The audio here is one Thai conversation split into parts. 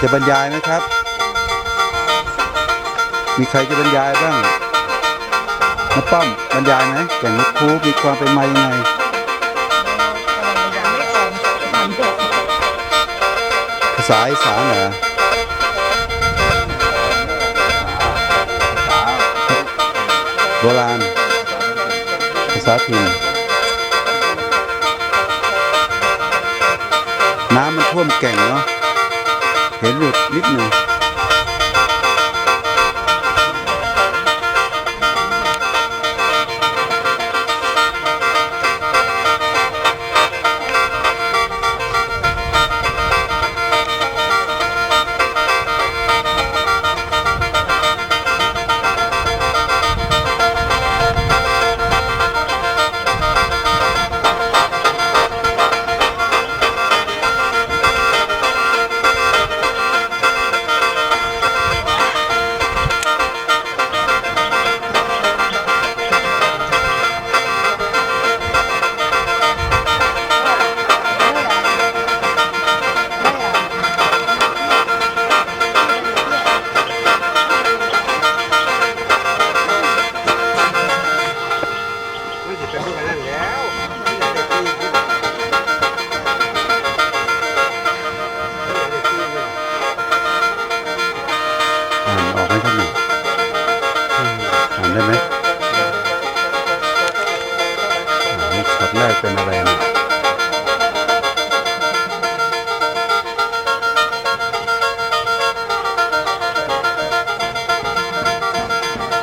จะบรรยายไหมครับ มีใครจะบรรยายบ้างน้าป้อมบรรยายไหมแก่งนกคูมีความเป็นมายังไงภาษาอีสานเหรอโบราณภาษาถิ่น น้ำมันท่วมแก่งเนาะเห็นหลุดนิดหนึ่ง ไม่เนี่ยอ่าหมครับหนึ่งอ่านได้ไหมอ่านี่ช็อตแรกเป็นอะไรนะ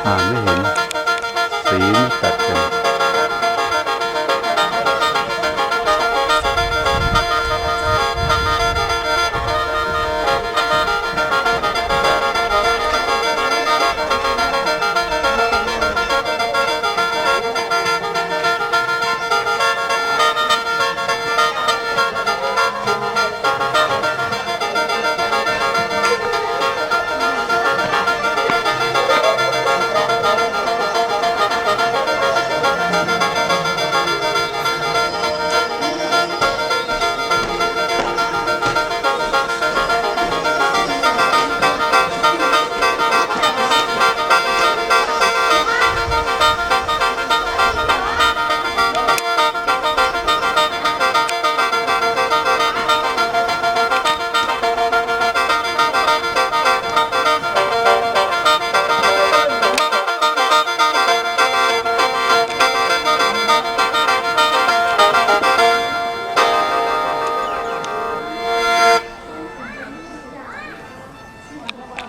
อ่านไม่เห็นสี